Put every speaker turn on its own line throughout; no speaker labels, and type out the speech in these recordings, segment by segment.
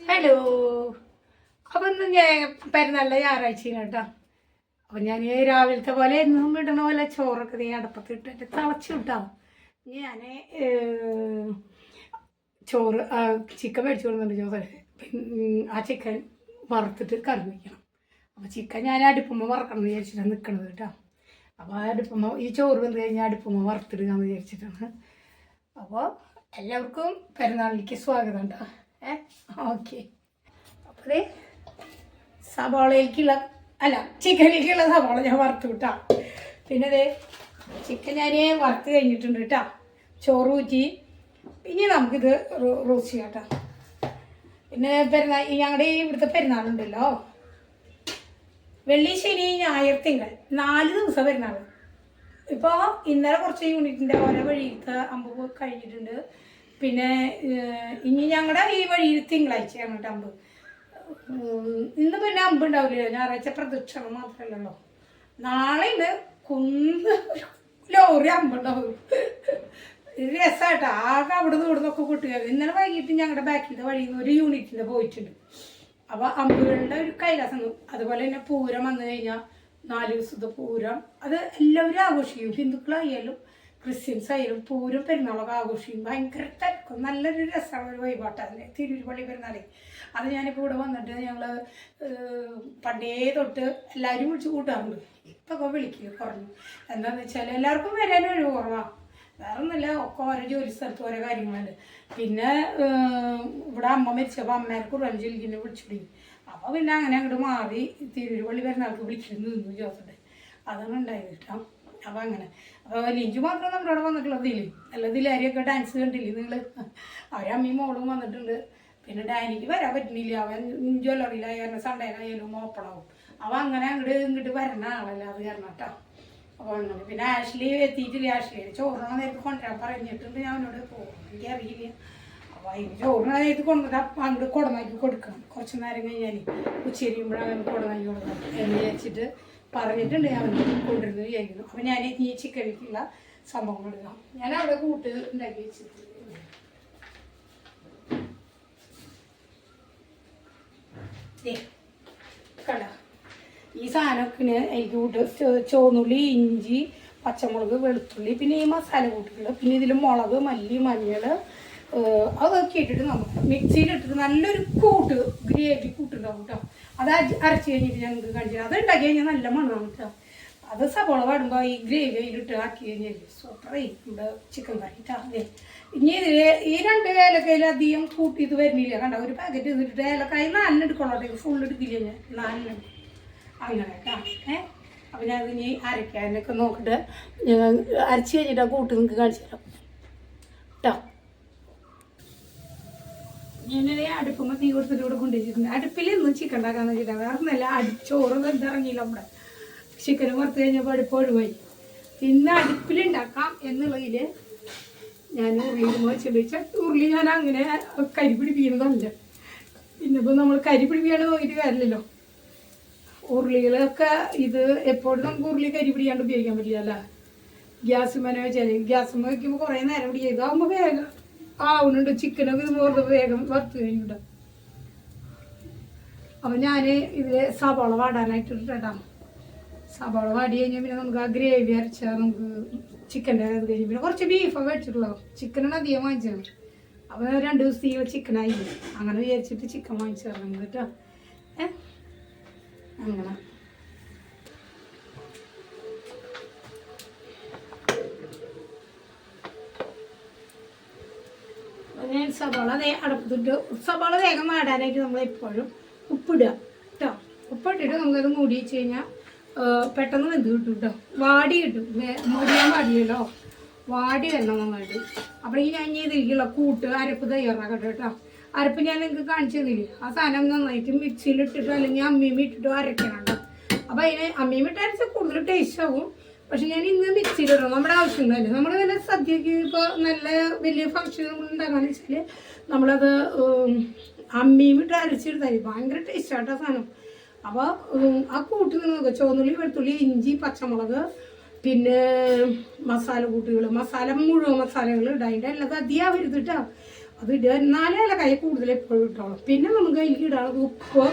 Hello അപ്പം ഇന്ന് ഞാൻ പെരുന്നാളിലെ ഞായറാഴ്ചയാണ് കേട്ടോ. അപ്പം ഞാൻ രാവിലത്തെ പോലെ എന്നും ഇടണ പോലെ ചോറൊക്കെ നീ അടപ്പത്ത് ഇട്ടിട്ട് തിളച്ചു കിട്ടാം ഞാൻ ചോറ് ചിക്കൻ മേടിച്ചു കൊടുക്കുന്നുണ്ട് ചോറ് ആ ചിക്കൻ വറുത്തിട്ട് കറി വയ്ക്കണം അപ്പോൾ ചിക്കൻ ഞാൻ അടുപ്പുമ്പോൾ വറക്കണം എന്ന് വിചാരിച്ചിട്ടാണ് നിൽക്കണത് കേട്ടോ. അപ്പോൾ ആ അടുപ്പുമ്പോൾ ഈ ചോറ് വന്ന് കഴിഞ്ഞാൽ അടുപ്പുമ്പോൾ വറുത്തിടുകയെന്ന് വിചാരിച്ചിട്ടാണ്. അപ്പോൾ എല്ലാവർക്കും പെരുന്നാളിലേക്ക് സ്വാഗതം കേട്ടോ. ഓക്കെ. അപ്പോൾ സവാളയിലേക്കുള്ള അല്ല ചിക്കനിലേക്കുള്ള സവാള ഞാൻ വറുത്ത് വിട്ടാ പിന്നെ അതെ ചിക്കൻ ഞാൻ വറുത്ത് കഴിഞ്ഞിട്ടുണ്ട് കേട്ടോ. ചോറ് ഊറ്റി. ഇനി നമുക്കിത് റോസ്റ്റ് ചെയ്യാം കേട്ടോ പിന്നെ പെരുന്നാൾ ഞങ്ങളുടെ ഇവിടുത്തെ പെരുന്നാളുണ്ടല്ലോ. വെള്ളി ശനി ഞായർ തിങ്കൾ. നാല് ദിവസം പെരുന്നാൾ ഇപ്പോൾ ഇന്നലെ കുറച്ച് യൂണിറ്റിന്റെ ഓരോ വഴിയിലത്തെ അമ്പ് കഴിഞ്ഞിട്ടുണ്ട്. പിന്നെ ഇനി ഞങ്ങളുടെ ഈ വഴിയിൽ തിങ്കളാഴ്ചയാണ് കേട്ടോ അമ്പ്. ഇന്ന് പിന്നെ അമ്പ് ഉണ്ടാവില്ല ഞായറാഴ്ച പ്രദക്ഷിണം മാത്രമല്ലല്ലോ. നാളെ കുന്ന് ലോറി അമ്പുണ്ടാവും. ഇത് രസമായിട്ടോ ആകെ അവിടെ നിന്ന് ഇവിടെ നിന്നൊക്കെ ഇന്നലെ വൈകിട്ട് ഞങ്ങളുടെ ബാക്കിന്റെ വഴിയിൽ നിന്ന് ഒരു യൂണിറ്റിന്റെ പോയിട്ടുണ്ട്. അപ്പോൾ അമ്പുകളുടെ ഒരു കൈലാസം അതുപോലെ തന്നെ പൂരം വന്നു കഴിഞ്ഞാൽ നാല് ദിവസത്തെ പൂരം. അത് എല്ലാവരും ആഘോഷിക്കും. ഹിന്ദുക്കളായാലും ക്രിസ്ത്യൻസ് ആയാലും പൂരം പെരുന്നാളൊക്കെ ആഘോഷിക്കും. ഭയങ്കര തിരക്കും. നല്ലൊരു രസമാണ് ഒരു വഴിപാട്ടാണ് തിരുവള്ളി പെരുന്നാളേ. അത് ഞാനിപ്പോൾ ഇവിടെ വന്നിട്ട് ഞങ്ങൾ പണ്ടേ തൊട്ട് എല്ലാവരും വിളിച്ച് കൂട്ടാറുണ്ട്. ഇപ്പൊക്കെ വിളിക്കുക കുറഞ്ഞു. എന്താണെന്ന് വെച്ചാൽ എല്ലാവർക്കും വരാനും ഒരു കുറവാണ് വേറെ ഒന്നുമില്ല ഒക്കെ ഓരോ ജോലി സ്ഥലത്ത് ഓരോ കാര്യങ്ങളുണ്ട്. പിന്നെ ഇവിടെ അമ്മ മരിച്ചപ്പോൾ അമ്മേനെ കുറവ് ജോലിക്കിനെ വിളിച്ചിടി അപ്പോൾ പിന്നെ അങ്ങനെ അങ്ങോട്ട് മാറി തിരുവരുപള്ളി പെരുന്നാൾക്ക് വിളിച്ചിട്ട് നിന്നു ജോസഫ് അതാണ് ഉണ്ടായത് കേട്ടോ. അപ്പോൾ അങ്ങനെ. അപ്പോൾ ലിഞ്ചു മാത്രം നമ്മുടെ അവിടെ വന്നിട്ടുള്ളതില്ലേ അല്ല ആരെയൊക്കെ ഡാൻസ് കണ്ടില്ലേ നിങ്ങൾ അവരമ്മയും മോളും വന്നിട്ടുണ്ട്. പിന്നെ ഡാനിക്ക് വരാൻ പറ്റുന്നില്ല. അവൻ ജ്വല്ലറിയിലായ കാരണം സണ്ടേനായാലും ഓപ്പണാവും അവൻ അങ്ങനെ അങ്ങോട്ട് ഇങ്ങോട്ട് വരണ ആളല്ല അത് കാരണം കേട്ടോ. അപ്പോൾ അങ്ങനെ. പിന്നെ ആഷ്ലി എത്തിയിട്ടില്ല? ആഷ്ലി ചോറിനാ നേരത്തെ കൊണ്ടുവരാൻ പറഞ്ഞിട്ടുണ്ട്. ഞാൻ അവനോട് പോകും എനിക്കറിയില്ല അപ്പോൾ അതിന് ചോറിനാ നേരത്ത് കൊണ്ടുവരാൻ അങ്ങോട്ട് കുടനാക്കി കൊടുക്കണം. കുറച്ച് നേരം കഴിഞ്ഞാൽ ഉച്ചരിയുമ്പോഴാണ് കുടനാക്കി കൊടുക്കണം എന്ന് വിചാരിച്ചിട്ട് പറഞ്ഞിട്ടുണ്ട് ഞാൻ കൊണ്ടിരുന്നു വിചാരിക്കുന്നു. അപ്പോൾ ഞാൻ ഈ ചിക്കൻ വെക്കുള്ള സംഭവം എടുക്കാം ഞാൻ അവിടെ കൂട്ട് ഉണ്ടാക്കി വെച്ചിട്ടുണ്ട്. കണ്ടോ? ഈ സാധനത്തിന് എനിക്ക് കൂട്ട് ചുവന്നുള്ളി ഇഞ്ചി പച്ചമുളക് വെളുത്തുള്ളി പിന്നെ ഈ മസാല കൂട്ടുകൾ പിന്നെ ഇതിൽ മുളക് മല്ലി മഞ്ഞൾ അതൊക്കെ ഇട്ടിട്ട് നമുക്ക് മിക്സിയിലിട്ടിട്ട് നല്ലൊരു കൂട്ട് ഗ്രേവി കൂട്ടുണ്ടാവും കേട്ടോ. അത് അര- അരച്ച് കഴിഞ്ഞിട്ട് ഞങ്ങൾക്ക് കാണിച്ചു അത് ഉണ്ടാക്കി കഴിഞ്ഞാൽ നല്ല മണമാണ് കേട്ടോ. അത് സവോള പാടുമ്പോൾ ഈ ഗ്രേവി അതിലിട്ട് ആക്കി കഴിഞ്ഞാൽ സൂപ്പറായിട്ടുണ്ട് ചിക്കൻ കറി അതെ ഇനി ഇതിൽ ഈ രണ്ട് ഏലക്കയിൽ അധികം കൂട്ടി ഇത് വരുന്നില്ല. കണ്ടോ ഒരു പാക്കറ്റ് ഇതിട്ട് ഏലക്കായ നാലിന് എടുക്കോളട്ടെ ഫുൾ എടുക്കില്ല ഞാൻ? നാലിന് അങ്ങനെ കേട്ടോ ഏ? അപ്പം ഞാൻ ഇനി അരയ്ക്കാനൊക്കെ നോക്കിയിട്ട് ഞാൻ അരച്ച് കഴിഞ്ഞിട്ട് ആ കൂട്ട് നിങ്ങൾക്ക് കാണിച്ചു തരാം. കേട്ടോ ഞാനൊരു അടുപ്പുമ്പോൾ തീ കൊടുത്തിട്ട് ഇവിടെ കൊണ്ടുവച്ചിട്ടുണ്ട്. അടുപ്പിലൊന്നും ചിക്കൻ ഉണ്ടാക്കാന്ന് വെച്ചിട്ടാണ് വേറെ നല്ല അടിച്ചോറ് ചോറ് വെന്തിറങ്ങിയില്ല നമ്മുടെ ചിക്കൻ വറുത്ത് കഴിഞ്ഞപ്പോൾ അടുപ്പ് ഒഴിവായി. പിന്നെ അടുപ്പിലുണ്ടാക്കാം എന്നുള്ളതിൽ ഞാൻ ഉരുളിയിൽ വെച്ചിട്ട് ഉരുളി ഞാൻ അങ്ങനെ കരി പിടിപ്പിക്കുന്നതല്ല. പിന്നിപ്പോൾ നമ്മൾ കരി പിടിപ്പിക്കാണ്ട് നോക്കിയിട്ട് കാര്യമില്ലല്ലോ. ഉരുളികളൊക്കെ ഇത് എപ്പോഴും നമുക്ക് ഉരുളി കരി പിടിക്കാണ്ട് ഉപയോഗിക്കാൻ പറ്റില്ല ഗ്യാസ് മനോ വെച്ചാൽ ഗ്യാസ് വയ്ക്കുമ്പോൾ കുറേ നേരം പിടിക്കുക. ഇതാകുമ്പോൾ വേഗം ആവുന്നുണ്ട് ചിക്കനൊക്കെ ഇത് വേഗം വറുത്ത് കഴിഞ്ഞിട്ട്. അപ്പം ഞാൻ ഇതിൽ സവാള വാടാനായിട്ട് ഇട്ടിട്ടാണ് സവാള വാടി കഴിഞ്ഞാൽ പിന്നെ നമുക്ക് ആ ഗ്രേവി അരച്ചാൽ നമുക്ക് ചിക്കന്റെ ഇത് കഴിഞ്ഞ് പിന്നെ കുറച്ച് ബീഫൊക്കെ മേടിച്ചിട്ടുള്ളൂ ചിക്കനാണ് അധികം വാങ്ങിച്ചത്. അപ്പോൾ രണ്ട് ദിവസത്തേക്ക് ചിക്കനായി. അങ്ങനെ വിചാരിച്ചിട്ട് ചിക്കൻ വാങ്ങിച്ചു തരണം കേട്ടോ ഏ? അങ്ങനെ. ഞാൻ സവാള ദേ അടപ്പത്തിട്ട് സവാള വേഗം വാടാനായിട്ട് നമ്മൾ എപ്പോഴും ഉപ്പിടുക കേട്ടോ ഉപ്പിട്ടിട്ട് നമുക്കത് മൂടി വെച്ച് കഴിഞ്ഞാൽ പെട്ടെന്ന് വെന്ത് കിട്ടും കേട്ടോ വാടി കിട്ടും. മുടിയാൻ പാടില്ലല്ലോ വാടി വരണം നന്നായിട്ട്. അപ്പോൾ ഈ ഞാൻ ഇനി കൂട്ട് അരപ്പ് തയ്യാറാക്കട്ടെ കേട്ടോ അരപ്പ് ഞാൻ നിങ്ങൾക്ക് കാണിച്ചു തന്നില്ലേ? ആ സാധനം നന്നായിട്ട് മിക്സിയിലിട്ടിട്ടോ അല്ലെങ്കിൽ അമ്മിയും ഇട്ടിട്ടോ അരക്കണം കേട്ടോ അപ്പോൾ അതിന് അമ്മിയും ഇട്ട് അരച്ചാൽ കൂടുതൽ ടേസ്റ്റ് ആവും. പക്ഷെ ഞാൻ ഇന്ന് മിക്സിയിലിടണം നമ്മുടെ ആവശ്യങ്ങളല്ലേ? നമ്മൾ വല്ല സദ്യക്ക് ഇപ്പോൾ നല്ല വലിയ ഫംഗ്ഷൻ നമ്മൾ ഉണ്ടാക്കാന്ന് വെച്ചാൽ നമ്മളത് അമ്മിയും ഇട്ട് അരച്ചെടുത്താൽ മതി. ഭയങ്കര ടേസ്റ്റ് ആട്ടോ സാധനം. അപ്പോൾ ആ കൂട്ടിൽ നിന്ന് നോക്കുക ചുവന്നുള്ളി വെളുത്തുള്ളി ഇഞ്ചി പച്ചമുളക് പിന്നെ മസാല കൂട്ടുകൾ മസാല മുഴുവൻ മസാലകൾ ഇടുക അതിന്റെ എല്ലാം അധികം വരുത്തിട്ടാ അത് ഇടുക. എന്നാലേ അല്ല കൈ കൂടുതൽ എപ്പോഴും ഇട്ടോളൂ. പിന്നെ നമുക്ക് അതിലേക്ക് ഇടാനുള്ളത് ഉപ്പ്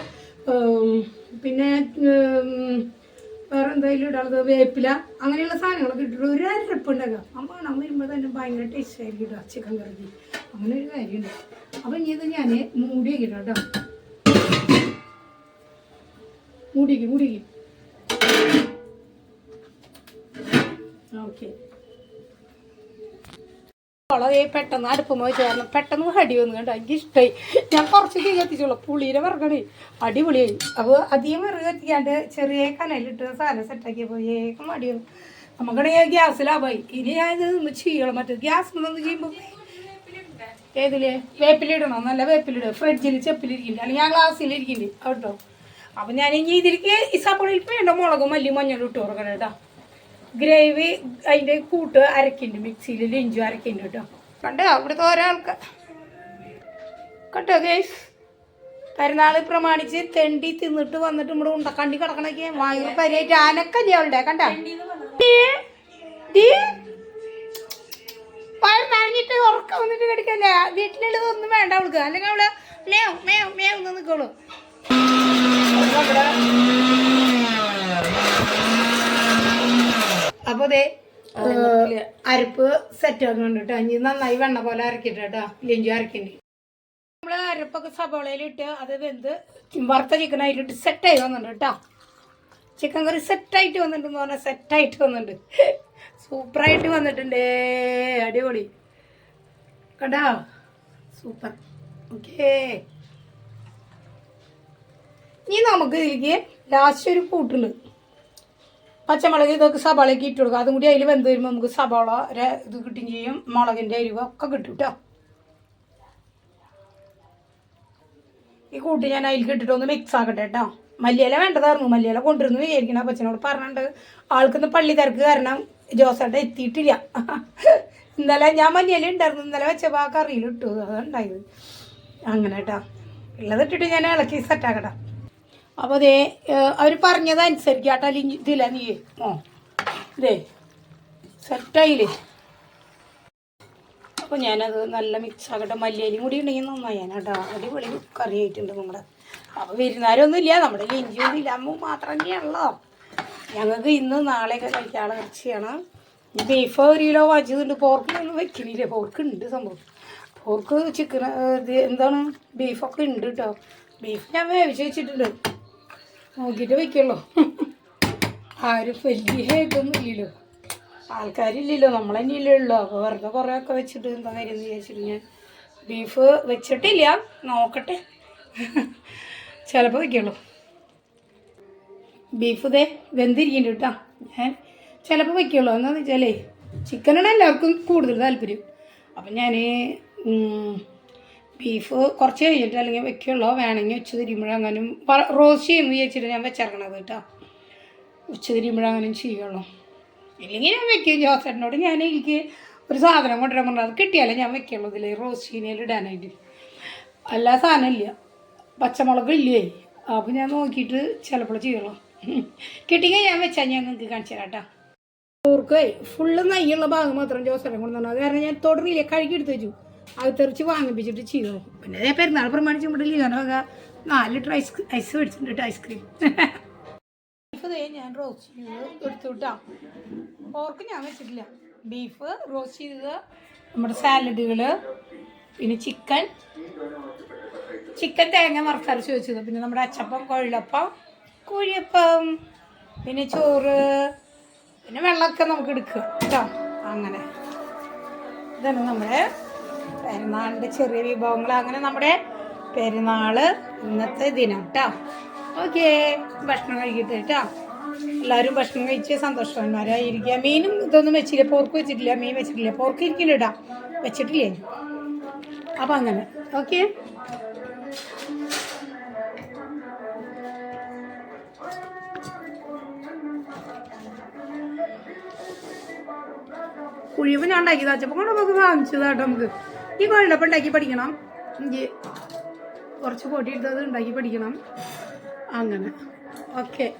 പിന്നെ വേറെ എന്തായാലും ഇടാളത് വേപ്പില അങ്ങനെയുള്ള സാധനങ്ങളൊക്കെ ഇട്ടിട്ട് ഒരു അരപ്പ് ഉണ്ടാക്കുക അമ്മ കാണാൻ വരുമ്പോൾ തന്നെ ഭയങ്കര ടേസ്റ്റ് ആയിരിക്കും ഇടുക ചിക്കൻ കറിക്ക്. അങ്ങനെ ഒരു കാര്യമുണ്ട്. അപ്പം ഇനി ഇത് ഞാൻ മൂടിയൊക്കെ ഇടാം കേട്ടോ മൂടിക്ക് മൂടിക്ക്. വളരെ പെട്ടെന്ന് അടുപ്പുമ്പോൾ ചേർന്ന് പെട്ടെന്ന് അടി വന്നു കണ്ടോ? എനിക്ക് ഇഷ്ടമായി ഞാൻ കുറച്ച് തീ കത്തിച്ചോളൂ പുളിയുടെ വറക്കണേ അടിപൊളിയായി. അപ്പോൾ അധികം വെറുതെ കത്തിക്കാണ്ട് ചെറിയ കനലിട്ട് സാധനം സെറ്റാക്കിയപ്പോൾ ഏകം അടി വന്നു. നമുക്കാണെങ്കിൽ ഗ്യാസ് ലാഭമായി. ഇനി ഇത് ഒന്ന് ചെയ്യണം. മറ്റേ ഗ്യാസ് ഒന്ന് ചെയ്യുമ്പോൾ ഏതിൽ? വേപ്പിലിടണം? നല്ല വേപ്പിലിടുക ഫ്രിഡ്ജിൽ ചെപ്പിലിരിക്കില്ല അല്ലെങ്കിൽ ഞാൻ ഗ്ലാസ്സിലിരിക്കുന്നുണ്ട് കേട്ടോ അപ്പം ഞാൻ ഇനി ഇതിലേക്ക് ഈ സപ്പോളിൽ വേണ്ട മുളകും മല്ലി മഞ്ഞളും ഇട്ട് കൊടുക്കണം കേട്ടോ. ഗ്രേവി അതിന്റെ കൂട്ട് അരക്കുന്നുണ്ട് മിക്സിയിൽ ലിഞ്ചു അരക്കുന്നുണ്ട് കേട്ടോ. കണ്ടോ? അവിടുത്തെ ഒരാൾക്ക് കേട്ടോ ഗേസ് പെരുന്നാൾ പ്രമാണിച്ച് തെണ്ടി തിന്നിട്ട് വന്നിട്ട് ഇവിടെ ഉണ്ടക്കണ്ടി കിടക്കണൊക്കെ. വാങ്ങി പരിയായിട്ട് ആനക്കല്ലേ അവളുടെ കണ്ട? പഴഞ്ഞിട്ട് ഉറക്കം വന്നിട്ട് കടിക്കല്ലേ? വീട്ടിലുള്ളത് ഒന്നും വേണ്ട അവൾക്ക്. അല്ലെങ്കിൽ അവൾ മേവ് മേവ് മേവ് എന്ന് അപ്പൊ അതെ അരപ്പ് സെറ്റ് ആക്കുന്നുണ്ട് കേട്ടോ ഇനി നന്നായി വെണ്ണ പോലെ അരക്കിട്ട് കേട്ടോ ലെഞ്ചു അരക്കണ്ടി നമ്മൾ അരപ്പൊക്കെ സബോളയിലിട്ട് അത് വെന്ത് വറുത്ത ചിക്കൻ സെറ്റ് സെറ്റായി വന്നിട്ടുണ്ട് കേട്ടോ ചിക്കൻ കറി സെറ്റായിട്ട് വന്നിട്ടുണ്ടെന്ന് പറഞ്ഞാൽ സെറ്റായിട്ട് വന്നിട്ടുണ്ട്. സൂപ്പറായിട്ട് വന്നിട്ടുണ്ട്. അടിപൊളി. കണ്ടാ? സൂപ്പർ ഓക്കേ ഇനി നമുക്ക് ഇതിലേക്ക് ലാസ്റ്റ് ഒരു കൂട്ടുണ്ട്. പച്ചമുളക് ഇതൊക്കെ സവാളയ്ക്ക് ഇട്ട് കൊടുക്കുക അതും കൂടി അതിൽ വെന്ത് വരുമ്പോൾ നമുക്ക് സവാള ഇത് കിട്ടുകയും ചെയ്യും. മുളകിന്റെ അരിവ് ഒക്കെ കിട്ടും കേട്ടോ ഈ കൂട്ടി ഞാൻ അതിൽ ഇട്ടിട്ട് ഒന്ന് മിക്സ് ആക്കട്ടെ കേട്ടോ മല്ലിയില വേണ്ടതായിരുന്നു മല്ലിയില കൊണ്ടുവരുന്നു വിചാരിക്കണം അപ്പച്ചനോട് പറഞ്ഞിട്ടുണ്ട്. ആൾക്കൊന്ന് പള്ളി തിരക്ക് കാരണം ജോസേട്ട എത്തിയിട്ടില്ല. ഇന്നലെ ഞാൻ മല്ലിയില ഉണ്ടായിരുന്നു. ഇന്നലെ വെച്ചപ്പോൾ ആ കറിയിൽ ഇട്ടു അതുണ്ടായത് അങ്ങനെ കേട്ടോ ഉള്ളത് ഇട്ടിട്ട് ഞാൻ ഇളക്കി സെറ്റാക്കട്ടെ അപ്പോൾ അതേ അവർ പറഞ്ഞതനുസരിച്ച് കേട്ടോ അല്ലെങ്കിൽ ഇതില്ല നീ. ഓ ഇതേ സെറ്റായില്ലേ അപ്പോൾ ഞാനത് നല്ല മിക്സ് ആക്കട്ടെ. മല്ലിയലും കൂടി ഉണ്ടെങ്കിൽ നന്നായി. കേട്ടോ അടിപൊളി കറി ആയിട്ടുണ്ട് നമ്മുടെ. അപ്പോൾ വിരുന്നാരൊന്നും ഇല്ല. നമ്മുടെ ലിഞ്ചൊന്നും ഇല്ല അമ്മ മാത്രം തന്നെയാണല്ലോ. ഞങ്ങൾക്ക് ഇന്ന് നാളെയൊക്കെ കഴിക്കാനുള്ള ഇറച്ചിയാണ്. ബീഫ് ഒരു കിലോ വാങ്ങിച്ചതുണ്ട്. പോർക്കിനൊന്നും വെക്കണില്ല പോർക്ക് ഉണ്ട് സംഭവം. പോർക്ക് ചിക്കൻ എന്താണ്? ബീഫൊക്കെ ഉണ്ട് കേട്ടോ ബീഫ് ഞാൻ വേവിച്ച് വെച്ചിട്ടുണ്ട്. നോക്കിയിട്ട് വെക്കുള്ളൂ ആരും വലിയ ഇതൊന്നും ഇല്ലല്ലോ. ആൾക്കാരില്ലല്ലോ നമ്മൾ തന്നെയല്ലേ ഉള്ളൂ. അപ്പോൾ വെറുതെ കുറേ ഒക്കെ വെച്ചിട്ട് എന്താ കാര്യം എന്ന് വിചാരിച്ചിട്ട് ഞാൻ ബീഫ് വെച്ചിട്ടില്ല. നോക്കട്ടെ. ചിലപ്പോൾ വെക്കുള്ളൂ. ബീഫ് ഇതേ വെന്തിരിക്കുന്നുണ്ട് കേട്ടോ. ഞാൻ ചിലപ്പോൾ വെക്കുള്ളൂ. എന്താണെന്ന് വെച്ചാലേ ചിക്കനാണ് എല്ലാവർക്കും കൂടുതൽ താല്പര്യം. അപ്പം ഞാൻ ബീഫ് കുറച്ച് കഴിഞ്ഞിട്ട് അല്ലെങ്കിൽ വെക്കുള്ളൂ വേണമെങ്കിൽ ഉച്ച തിരിയുമ്പോഴങ്ങനും റോസ്റ്റ് ചെയ്യുന്നു വിചാരിച്ചിട്ട് ഞാൻ വെച്ചിറങ്ങണത് കേട്ടോ. ഉച്ച തിരിയുമ്പോഴങ്ങനെ ചെയ്യുള്ളൂ. ഇല്ലെങ്കിൽ ഞാൻ വെക്കും. ജോസേട്ടനോട് ഞാൻ എനിക്ക് ഒരു സാധനം കൊണ്ടുവരാൻ പറഞ്ഞത് അത് കിട്ടിയാലേ ഞാൻ വെക്കുള്ളൂ ഇതിൽ റോസ്റ്റീനയിൽ ഇടാനായിട്ട്. എല്ലാ സാധനം ഇല്ല. പച്ചമുളക് ഇല്ലേ? അപ്പോൾ ഞാൻ നോക്കിയിട്ട് ചിലപ്പോൾ ചെയ്യുള്ളൂ. കിട്ടിയെങ്കിൽ ഞാൻ വെച്ചാൽ ഞാൻ നിങ്ങൾക്ക് കാണിച്ചു തരാം കേട്ടോ. ഓർക്ക് ഫുള്ള് നെയ്യുള്ള ഭാഗം മാത്രം ജോസേട്ടൻ കൊണ്ടുവന്നു അത് കാരണം ഞാൻ തുടങ്ങിയില്ല കഴുകി എടുത്ത് വെച്ചു. അത് തെറിച്ച് വാങ്ങിപ്പിച്ചിട്ട് ചെയ്തു. പിന്നെ അതേ പെരുന്നാൾ പ്രമാണിച്ച് ലീഗാന വക നാല് ലിറ്റർ ഐസ് ഐസ് മേടിച്ചിട്ടുണ്ട് ഐസ്ക്രീം ബീഫ് ഞാൻ റോസ്റ്റ് ചെയ്ത് എടുത്തു കേട്ടോ പോർക്ക് ഞാൻ വെച്ചിട്ടില്ല. ബീഫ് റോസ്റ്റ് ചെയ്തത് നമ്മുടെ സാലഡുകൾ പിന്നെ ചിക്കൻ ചിക്കൻ തേങ്ങ വറുത്തരച്ച് വെച്ചത്. പിന്നെ നമ്മുടെ അച്ചപ്പം കൊഴലപ്പം കുഴിയപ്പം പിന്നെ ചോറ് പിന്നെ വെള്ളമൊക്കെ നമുക്ക് എടുക്കുക കേട്ടോ അങ്ങനെ. ഇതാണ് നമ്മുടെ പെരുന്നാളിന്റെ ചെറിയ വിഭവങ്ങൾ അങ്ങനെ നമ്മുടെ പെരുന്നാൾ ഇന്നത്തെ ദിനം കേട്ടോ ഓക്കെ. ഭക്ഷണം കഴിക്കട്ടെ കേട്ടോ എല്ലാവരും ഭക്ഷണം കഴിച്ച് സന്തോഷവാന്മാരായിരിക്കുക. മീനും ഇതൊന്നും വെച്ചില്ല പോർക്ക് വെച്ചിട്ടില്ല മീൻ വെച്ചിട്ടില്ല. പോർക്ക് ഇരിക്കില്ല ഇടാം വെച്ചിട്ടില്ലേ? അപ്പം അങ്ങനെ. ഓക്കെ. കുഴിവ് ഞാൻ ഉണ്ടാക്കി തച്ചപ്പോൾ കൊണ്ട് നമുക്ക് വാങ്ങിച്ചതാട്ടോ നമുക്ക്. ഈ കുഴലപ്പം ഉണ്ടാക്കി പഠിക്കണം. എനിക്ക് കുറച്ച് പൊടി എടുത്തത് ഉണ്ടാക്കി പഠിക്കണം. അങ്ങനെ. ഓക്കെ